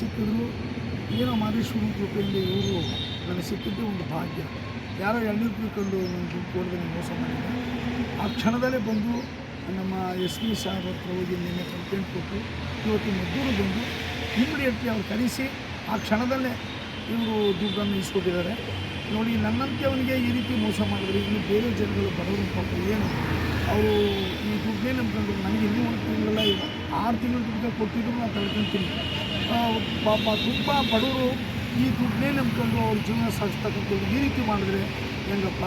ಸಿಕ್ಕಿದ್ರು, ಏನೋ ಮಾದೇಶ್ವರ ಕೃಪೆಯಿಂದ ಇವರು ನನಗೆ ಸಿಕ್ಕಿದ್ದು ಒಂದು ಭಾಗ್ಯ. ಯಾರೋ ಎಳ್ನೀರು ಕುಯ್ಕೊಂಡು ನನ್ನ ದುಡ್ಡು ಮೋಸ ಮಾಡಿದ್ದೆ. ಆ ಕ್ಷಣದಲ್ಲೇ ಬಂದು ನಮ್ಮ ಎಸ್ ಪಿ ಸಾಹೇಬ್ ಹತ್ರ ಹೋಗಿ ನಿನ್ನೆ ಕಂಪ್ಲೇಂಟ್ ಕೊಟ್ಟು ಇವತ್ತು ಮದ್ದೂರು ಬಂದು ಇಮಿಡಿಯೇಟ್ಲಿ ಅವ್ರು ಕರೆಸಿ, ಆ ಕ್ಷಣದಲ್ಲೇ ಇವರು ದುಡ್ಡನ್ನು ಇಸ್ಕೊಟ್ಟಿದ್ದಾರೆ. ನೋಡಿ, ನನ್ನಂತೆ ಅವನಿಗೆ ಈ ರೀತಿ ಮೋಸ ಮಾಡಿದ್ರೆ ಇನ್ನು ಬೇರೆ ಜನಗಳು ಬರೋದು ಪಾಪ ಏನು? ಅವರು ಈ ದುಡ್ಡನ್ನೇ ನಂಬ್ಕೊಂಡು, ನನಗೆ ಇನ್ನೂ ಒಂದು ತಿಂಗಳಲ್ಲ ಆರು ತಿಂಗಳ ದುಡ್ಡು ಕೊಟ್ಟಿದ್ರು, ನಾನು ತಳ್ಕೊಂತೀನಿ ಪಾಪ ತುಂಬ ಬಡವರು ಈ ದುಡ್ಡನ್ನೇ ನಂಬ್ಕೊಂಡು ಅವ್ರ ಜೀವನ ಸಾಗಿಸ್ತಕ್ಕಂಥದ್ದು ಈ ರೀತಿ ಮಾಡಿದ್ರೆ ಹೆಂಗಪ್ಪ?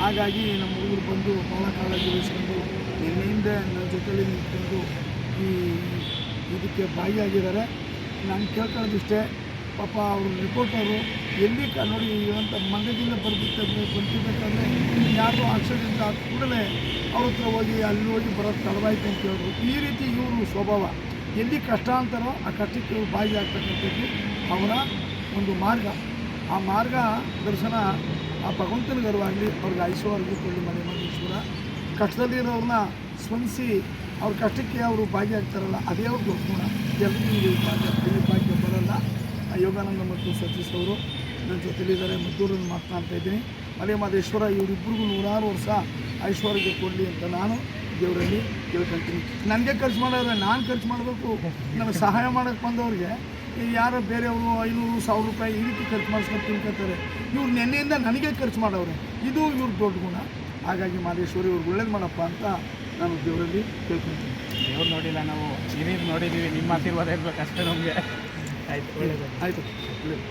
ಹಾಗಾಗಿ ನಮ್ಮ ಹುಡುಗರು ಬಂದು ಭಾಳ ಕಾಳಜಿ ವಹಿಸ್ಕೊಂಡು ನಿನ್ನೆಯಿಂದ ನನ್ನ ಜೊತೆಲಿ ನಿಂತ್ಕೊಂಡು ಈ ಇದಕ್ಕೆ ಭಾಗಿಯಾಗಿದ್ದಾರೆ. ನಾನು ಕೇಳ್ಕೊಳ್ಳೋದಿಷ್ಟೇ, ಪಾಪ ಅವರು ರಿಪೋರ್ಟರು ಎಲ್ಲಿ ಕ ನೋಡಿ ಇವಂಥ ಮಂಡ್ಯದಿಂದ ಬರ್ಬಿಟ್ಟು ಬಂದಿರ್ಬೇಕಾದ್ರೆ ಯಾರು ಆಕ್ಸಿಡೆಂಟ್ ಆದ ಕೂಡಲೇ ಅವ್ರ ಹತ್ರ ಹೋಗಿ ಅಲ್ಲಿ ಹೋಗಿ ಬರೋದು ತಡವಾಯ್ತು ಅಂತ ಹೇಳಿದ್ರು ಈ ರೀತಿ ಇವರು ಸ್ವಭಾವ. ಎಲ್ಲಿ ಕಷ್ಟ ಅಂತಾರೋ ಆ ಕಷ್ಟಕ್ಕೆ ಬಾಯಿ ಆಗ್ತಕ್ಕಂಥದ್ದು ಅವರ ಒಂದು ಮಾರ್ಗ. ಆ ಮಾರ್ಗ ದರ್ಶನ ಆ ಭಗವಂತನ ಗರ್ವಾಗಲಿ ಅವ್ರಿಗೆ ಐಶ್ವರ್ಯ ಕೊಳ್ಳಿ ಮನೆ ಮಹೇಶ್ವರ. ಕಷ್ಟದಲ್ಲಿರೋರನ್ನ ಸ್ಪಂದಿಸಿ ಅವ್ರ ಕಷ್ಟಕ್ಕೆ ಅವರು ಭಾಗಿಯಾಗ್ತಾರಲ್ಲ ಅದೇ ಅವ್ರ ಗುಣ ಎಲ್ಲರಿಗೂ ಭಾಗ್ಯ, ಈ ಭಾಗ್ಯ ಬರಲ್ಲ. ಆ ಯೋಗಾನಂದ ಮತ್ತು ಸತೀಶ್ ಅವರು ನನ್ನ ಜೊತೆಲಿದ್ದಾರೆ ಮದ್ದೂರಲ್ಲಿ ಮಾತನಾಡ್ತಾ ಇದ್ದೀನಿ. ಮಲೆ ಮಾದೇಶ್ವರ ಇವರಿಬ್ಬರಿಗೂ ನೂರಾರು ವರ್ಷ ಐಶ್ವರ್ಯ ಕೊಡಲಿ ಅಂತ ನಾನು ದೇವರಲ್ಲಿ ಕೇಳ್ಕೊಂತೀನಿ. ನನಗೆ ಖರ್ಚು ಮಾಡೋದ್ರೆ ನಾನು ಖರ್ಚು ಮಾಡಬೇಕು? ನನಗೆ ಸಹಾಯ ಮಾಡೋಕ್ಕೆ ಬಂದವ್ರಿಗೆ ಯಾರೋ ಬೇರೆಯವರು ಐನೂರು ಸಾವಿರ ರೂಪಾಯಿ ಈ ರೀತಿ ಖರ್ಚು ಮಾಡಿಸ್ಕೊಂಡು ತಿನ್ಕೋತಾರೆ. ಇವ್ರು ನೆನ್ನೆಯಿಂದ ನನಗೆ ಖರ್ಚು ಮಾಡೋರೆ ಇದು ಇವ್ರ ದೊಡ್ಡ ಗುಣ. ಹಾಗಾಗಿ ಮಾದೇಶ್ವರಿ ಇವ್ರಿಗೆ ಒಳ್ಳೇದು ಮಾಡಪ್ಪ ಅಂತ ನಾನು ದೇವರಲ್ಲಿ ಕೇಳ್ಕೊಳ್ತೀನಿ ದೇವ್ರು ನೋಡಿಲ್ಲ ನಾವು. ಏನೇನು ನೋಡಿದ್ದೀವಿ ನಿಮ್ಮ ಆಶೀರ್ವಾದ ಇರಬೇಕಷ್ಟೇ ಅಷ್ಟೇ ನಮಗೆ. ಆಯ್ತು ಒಳ್ಳೆಯದು ಆಯಿತು. ಒಳ್ಳೇದು.